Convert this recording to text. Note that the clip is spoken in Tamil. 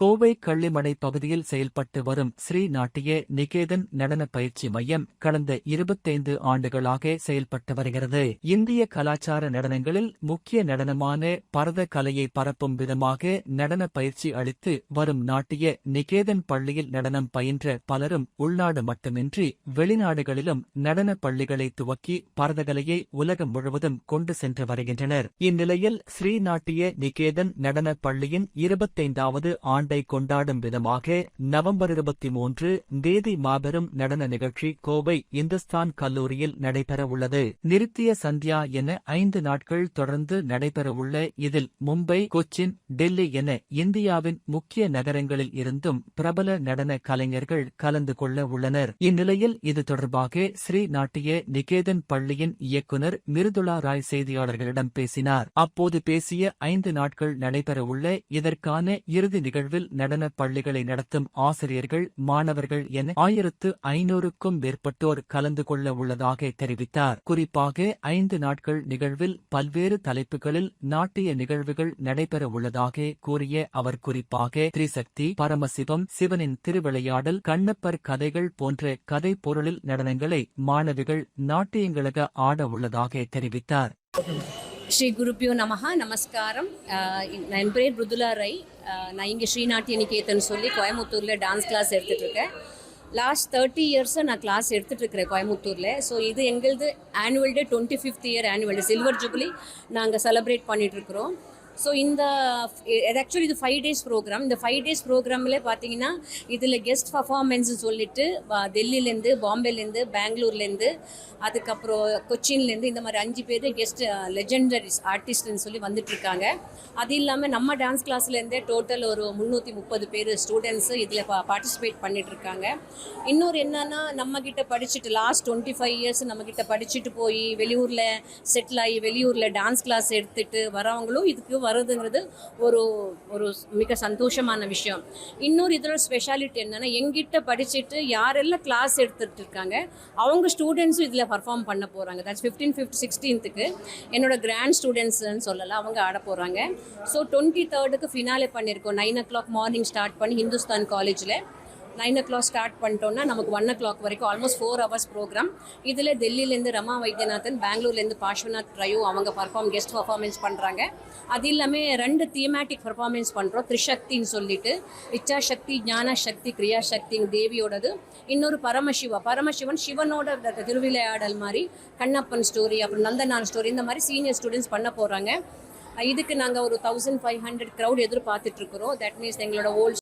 கோவை கள்ளிமடை பகுதியில் செயல்பட்டு வரும் ஸ்ரீ நாட்டிய நிகேதன் நடன பயிற்சி மையம் கடந்த இருபத்தைந்து ஆண்டுகளாக செயல்பட்டு வருகிறது. இந்திய கலாச்சார நடனங்களில் முக்கிய நடனமான பரத கலையை பரப்பும் விதமாக நடன பயிற்சி அளித்து வரும் நாட்டிய நிகேதன் பள்ளியில் நடனம் பயின்ற பலரும் உள்நாடு மட்டுமின்றி வெளிநாடுகளிலும் நடன பள்ளிகளை துவக்கி பரதகலையை உலகம் முழுவதும் கொண்டு சென்று வருகின்றனர். இந்நிலையில் ஸ்ரீ நாட்டிய நிகேதன் நடன பள்ளியின் இருபத்தைந்தாவது ஆண்டு கொண்டாடும் விதமாக நவம்பர் இருபத்தி மூன்று தேதி மாபெரும் நடன நிகழ்ச்சி கோவை இந்துஸ்தான் கல்லூரியில் நடைபெறவுள்ளது நிறுத்திய சந்தியா என ஐந்து நாட்கள் தொடர்ந்து நடைபெறவுள்ள இதில் மும்பை கொச்சின் டெல்லி என இந்தியாவின் முக்கிய நகரங்களில் இருந்தும் பிரபல நடன கலைஞர்கள் கலந்து கொள்ள உள்ளனர். இந்நிலையில் இது தொடர்பாக ஸ்ரீ நாட்டிய நிகேதன் பள்ளியின் இயக்குனர் மிருதுளா ராய் செய்தியாளர்களிடம் பேசினார். அப்போது பேசிய ஐந்து நாட்கள் நடைபெறவுள்ள இதற்கான இறுதி நிகழ்வில் நடன பள்ளிகளை நடத்தும் ஆசிரியர்கள் மாணவர்கள் என ஆயிரத்து ஐநூறுக்கும் மேற்பட்டோர் கலந்து கொள்ள உள்ளதாக தெரிவித்தார். குறிப்பாக ஐந்து நாட்கள் நிகழ்வில் பல்வேறு தலைப்புகளில் நாட்டிய நிகழ்வுகள் நடைபெற உள்ளதாக கூறிய அவர் குறிப்பாக திரிசக்தி பரமசிவம் சிவனின் திருவிளையாடல் கண்ணப்பர் கதைகள் போன்ற கதை பொருளில் நடனங்களை மாணவிகள் நாட்டியங்களாக ஆட உள்ளதாக தெரிவித்தார். ஸ்ரீ குருப்பியோ நமஹா நமஸ்காரம். என் பேர் ருதுலா ரை. நான் இங்கே ஸ்ரீநாட்டிய நிகேதன் சொல்லி கோயம்புத்தூரில் டான்ஸ் கிளாஸ் எடுத்துகிட்ருக்கேன் லாஸ்ட் தேர்ட்டி இயர்ஸாக நான் கிளாஸ் எடுத்துகிட்ருக்கிறேன் கோயம்புத்தூரில். ஸோ இது எங்களது annual day twenty fifth year annual day silver jubilee நாங்கள் செலப்ரேட் பண்ணிகிட்ருக்குறோம் ஸோ இந்த ஆக்சுவலி இது ஃபைவ் டேஸ் ப்ரோக்ராம் இந்த ஃபைவ் டேஸ் ப்ரோக்ராமில் பார்த்தீங்கன்னா இதில் கெஸ்ட் பர்ஃபார்மென்ஸ் சொல்லிட்டு டெல்லியிலேருந்து டெல்லிலேருந்து பாம்பேலேருந்து பெங்களூர்லேருந்து அதுக்கப்புறம் கொச்சின்லேருந்து இந்த மாதிரி அஞ்சு பேர் கெஸ்ட் லெஜெண்டரிஸ் ஆர்டிஸ்ட்னு சொல்லி வந்துட்டுருக்காங்க. அது இல்லாமல் நம்ம டான்ஸ் கிளாஸ்லேருந்தே டோட்டல் ஒரு முந்நூற்றி முப்பது பேர் ஸ்டூடெண்ட்ஸு இதில் பார்ட்டிசிபேட் பண்ணிகிட்ருக்காங்க இன்னொரு என்னன்னா நம்மக்கிட்ட படிச்சுட்டு லாஸ்ட் டுவெண்ட்டி ஃபைவ் இயர்ஸ் நம்மக்கிட்ட படிச்சுட்டு போய் வெளியூரில் செட்டில் ஆகி வெளியூரில் டான்ஸ் கிளாஸ் எடுத்துகிட்டு வரவங்களும் இதுக்கு வருதுங்கிறது ஒரு ஒரு மிக சந்தோஷமான விஷயம். இன்னொரு இதோட ஸ்பெஷாலிட்டி என்னென்னா எங்கிட்ட படிச்சுட்டு யாரெல்லாம் கிளாஸ் எடுத்துகிட்டு இருக்காங்க அவங்க ஸ்டூடெண்ட்ஸும் இதில் பர்ஃபார்ம் பண்ண போகிறாங்க தட்ஸ் ஃபிஃப்டீன் ஃபிஃப்த் சிக்ஸ்டீன்த்துக்கு என்னோட கிராண்ட் ஸ்டூடெண்ட்ஸ்னு சொல்லலாம் அவங்க ஆட போகிறாங்க ஸோ டுவெண்ட்டி தேர்டுக்கு ஃபினாலே பண்ணியிருக்கோம். Nine o'clock morning start பண்ணி ஹிந்துஸ்தான் காலேஜில் நைன் ஓ கிளாக் ஸ்டார்ட் பண்ணிட்டோம்னா நமக்கு ஒன் ஓ கிளாக் வரைக்கும் ஆல்மோஸ்ட் ஃபோர் ஹவர்ஸ் ப்ரோக்ராம் இதில் டெல்லியிலேருந்து ரமா வைத்தியநாதன் பெங்களூர்லேருந்து பாஷ்வநாத் ட்ரையோ அவங்க பர்ஃபார்ம் கெஸ்ட் பர்ஃபார்மன்ஸ் பண்ணுறாங்க அது இல்லாமல் ரெண்டு தீமேட்டிக் பர்ஃபார்மன்ஸ் பண்ணுறோம் த்ரிசக்தின்னு சொல்லிட்டு. இச்சா சக்தி ஞான சக்தி கிரியா சக்தி தேவியோடது. இன்னொரு பரமசிவா பரமசிவன் சிவனோட திருவிளையாடல் மாதிரி கண்ணப்பன் ஸ்டோரி அப்புறம் நந்தனான் ஸ்டோரி இந்த மாதிரி சீனியர் ஸ்டூடெண்ட்ஸ் பண்ண போகிறாங்க இதுக்கு நாங்கள் ஒரு தௌசண்ட் ஃபைவ் ஹண்ட்ரட் க்ரௌட் எதிர்பார்த்துட்ருக்குறோம் தட் மீன்ஸ் எங்களோட ஓல்ட்